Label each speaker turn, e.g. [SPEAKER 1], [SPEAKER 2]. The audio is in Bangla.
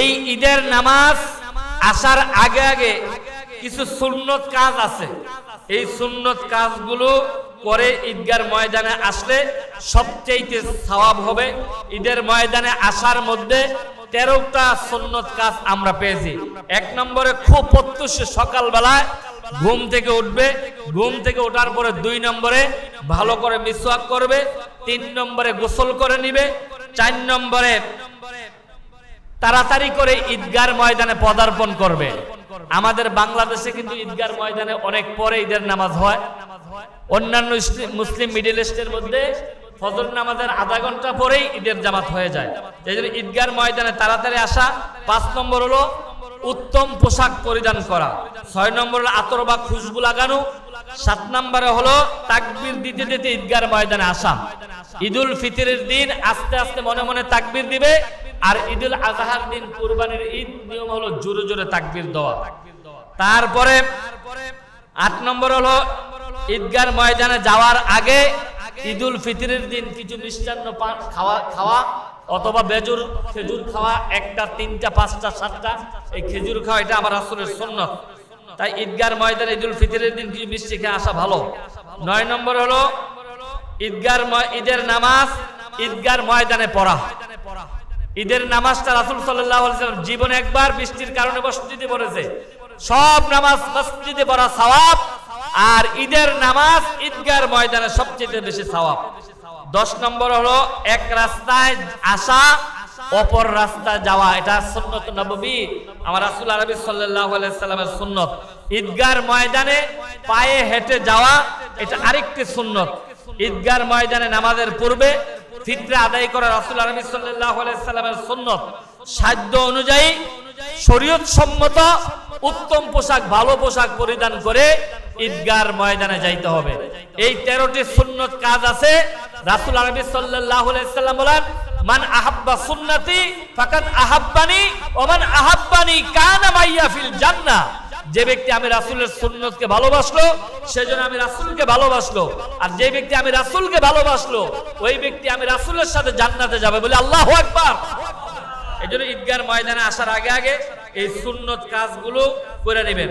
[SPEAKER 1] এই ঈদের নামাজ আসার আগে আগে কিছু সুন্নত কাজ আছে। এই সুন্নত কাজগুলো করে ঈদগার ময়দানে আসলে সবচেয়ে সওয়াব হবে। ঈদের ময়দানে আসার মধ্যে তেরোটা সুন্নত কাজ আমরা পেয়েছি। এক নম্বরে খুব প্রত্যুষ সকালবেলায় ঘুম থেকে উঠবে। ঘুম থেকে ওঠার পরে দুই নম্বরে ভালো করে মিসওয়াক করবে। তিন নম্বরে গোসল করে নিবে। চার নম্বরে তাড়াতাড়ি করে ঈদগার ময়দানে পদার্পণ করবে। আমাদের বাংলাদেশে কিন্তু ঈদগার ময়দানে অনেক পরে ঈদের নামাজ হয়। অন্যান্য মুসলিম মিডিল ইস্টের মধ্যে ফজর নামাজের আধা ঘণ্টা পরেই ঈদের জামাত হয়ে যায়। এই জন্য ঈদগার ময়দানে তাড়াতাড়ি আসা, পাঁচ নম্বর হলো উত্তম পোশাক পরিধান করা। ছয় নম্বর হলো আতর বা খুশবু লাগানো। সাত নম্বরে হলো তাকবির দিতে দিতে ঈদগার ময়দানে আসা। ঈদুল ফিতরের দিন আস্তে আস্তে মনে মনে তাকবির দিবে। আর ঈদুল আজহার দিন কুরবানির ঈদ নিয়ম হলো জোরে জোরে তাকবির দেওয়া। তারপরে আট নম্বর হলো ঈদগার ময়দানে যাওয়ার আগে ঈদুল ফিতরের দিন কিছু মিষ্টান্ন খাওয়া খাওয়া অথবা বেজুর খেজুর খাওয়া, একটা, তিনটা, পাঁচটা, সাতটা, এই খেজুর খাওয়া, এটা আমার আসলের সুন্নত। তাই ঈদগার ময়দানে ঈদুল ফিতরের দিন কিছু মিষ্টি খেয়ে আসা ভালো। নয় নম্বর হলো ঈদগার ঈদের নামাজ ঈদগার ময়দানে পড়া। ঈদের নামাজটা রাসুল সাল্লাহ জীবনে একবার বৃষ্টির কারণে মসজিদে পড়েছে। সব নামাজ মসজিদে পড়া সওয়াব আর ঈদের নামাজ ঈদগার ময়দানে সবচেয়ে বেশি সওয়াব। দশ নম্বর হলো এক রাস্তায় আসা, অপর রাস্তায় যাওয়া। এটা সুন্নত নববী, আমার রাসুল আরবি সাল্লামের সুন্নত। ঈদগার ময়দানে পায়ে হেঁটে যাওয়া, এটা আরেকটি সুন্নত। ঈদগার ময়দানে নামাজের পূর্বে ফিতরা আদায় করা রাসুল আলমী সাল্লাহ সাল্লামের সুন্নত। সাধ্য অনুযায়ী শরীয়ত সম্মত উত্তম পোশাক, ভালো পোশাক পরিধান করে ঈদগার ময়দানে যাইতে হবে। এই তেরোটি সুন্নত কাজ আছে। রাসুল আলমী সাল্লাহ সাল্লাম বলেন, মান আহাব্বা সুন্নতি ফাকাত আহাব্বানি, ওমান আহাব্বানি কানা মাইয়া ফিল জান্নাহ। যে ব্যক্তি আমি রাসুলের সুন্নতকে ভালোবাসলো, সেজন্য আমি রাসুলকে ভালোবাসলো। আর যে ব্যক্তি আমি রাসুলকে ভালোবাসলো, ওই ব্যক্তি আমি রাসুলের সাথে জান্নাতে যাবে বলে আল্লাহ একবার এই জন্য ঈদগার ময়দানে আসার আগে আগে এই সুন্নত কাজগুলো করে নেবেন।